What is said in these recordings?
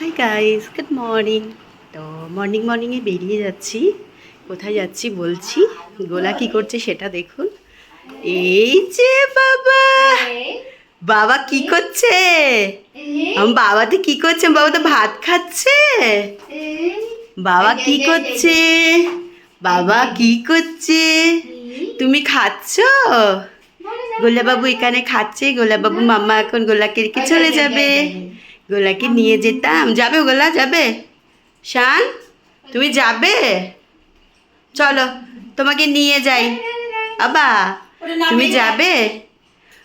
High guys good morning তো morning মর্নিংয়ে বেরিয়ে যাচ্ছি। কোথায় যাচ্ছি বলছি? গোলা কি করছে সেটা দেখুন। এই যে বাবা! বাবা কি করছে? আমার বাবা তো কি করছে? বাবা তো ভাত খাচ্ছে। বাবা কি করছে? বাবা কি করছে? তুমি খাচ্ছ? গোলাবাবু এখানে খাচ্ছে। গোলাবাবু মাম্মা এখন গোলাকে রেখে চলে যাবে। গোলাকে নিয়ে যেতাম। যাবে গোলা যাবে? শান তুমি যাবে? চলো তোমাকে নিয়ে যাই। আবা তুমি যাবে?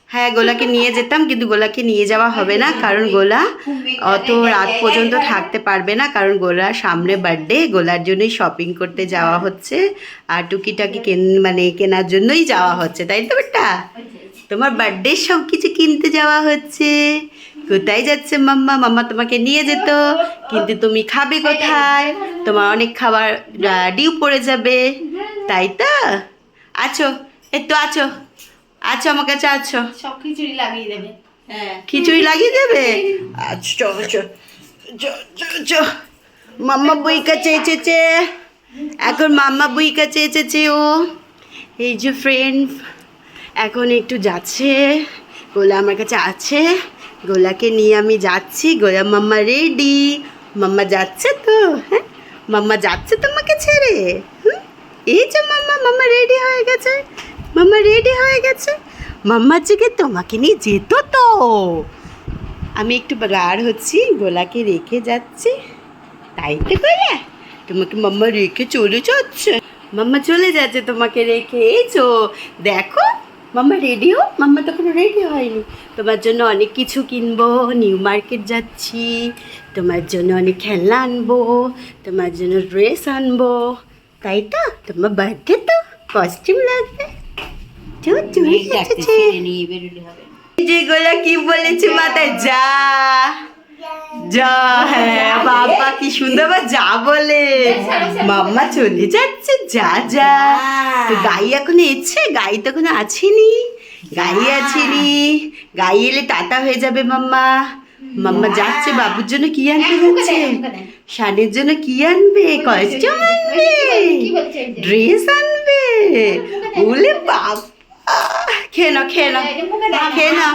হ্যাঁ গোলাকে নিয়ে যেতাম কিন্তু গোলাকে নিয়ে যাওয়া হবে না কারণ গোলা অত রাত পর্যন্ত থাকতে পারবে না কারণ গোলার সামনে বার্থডে গোলার জন্যই শপিং করতে যাওয়া হচ্ছে আর টুকিটাকি কেন মানে কেনার জন্যই যাওয়া হচ্ছে তাই তো বেটা? তোমার বার্থডে সব কিছু কিনতে যাওয়া হচ্ছে। কোথায় যাচ্ছে মাম্মা? মাম্মা তোমাকে নিয়ে যেত। কিন্তু তুমি খাবে কোথায়? তোমার অনেক খাবার ডিউ পড়ে যাবে। তাই তো? আছো? একটু আছো। আছো আমার কাছে আছো। সব খিচুড়ি লাগিয়ে দেবে। হ্যাঁ। খিচুড়ি লাগিয়ে দেবে? আচ্ছা চো মাম্মা বই কাছে এসেছে এখন মাম্মা বই কাছে এসেছে ও। এই যে ফ্রেন্ড এখন একটু যাচ্ছে। বলে আমার কাছে আছে। গোলাকে নিয়ে আমি যাচ্ছি, গোলা মাম্মা রেডি মাম্মা যাচ্ছে তো হ্যাঁ? মাম্মা যাচ্ছে তোমাকে ছেড়ে, হুম? এই যে মাম্মা মাম্মা রেডি হয়ে গেছে। মাম্মা রেডি হয়ে গেছে। মাম্মার থেকে তোমাকে নিয়ে যেত তো। আমি একটু বার হচ্ছি, গোলাকে রেখে যাচ্ছি। তাই তো গোলা, তোমাকে মাম্মা রেখে চলে যাচ্ছে। মাম্মা চলে যাচ্ছে তোমাকে রেখে, এই চো দেখো মাম্মা রেডিও মাম্মা তখন রেডি হয়নি। তোমার জন্য অনেক কিছু কিনবো নিউ মার্কেট যাচ্ছি তোমার জন্য অনেক খেলনা আনব তোমার জন্য ড্রেস আনব। তাই তো? তোমার বার্থডে তো? কস্টিউম লাগবে। চো চলে যাচ্ছে নিয়ে বেরোলে হবে। যে গোলা কি বলেছে মাথায় যা। যা হ্যাঁ বাবা কি সুন্দর বা যা বলে। মাম্মা চলে যাচ্ছে যা যা। তো গাই এখন এসছে গাই তো এখন আছেনি। গাই আছেনি। গাই এলে টাটা হয়ে যাবে মাম্মা। মাম্মা যাচ্ছে বাবুর জন্য কি আনতে যাচ্ছে? শানের জন্য কি আনবে? কস্টিউম আনবে? ড্রেস আনবে। বলে বাবা খেয়ে নাও খেয়ে নাও। খেয়ে নাও।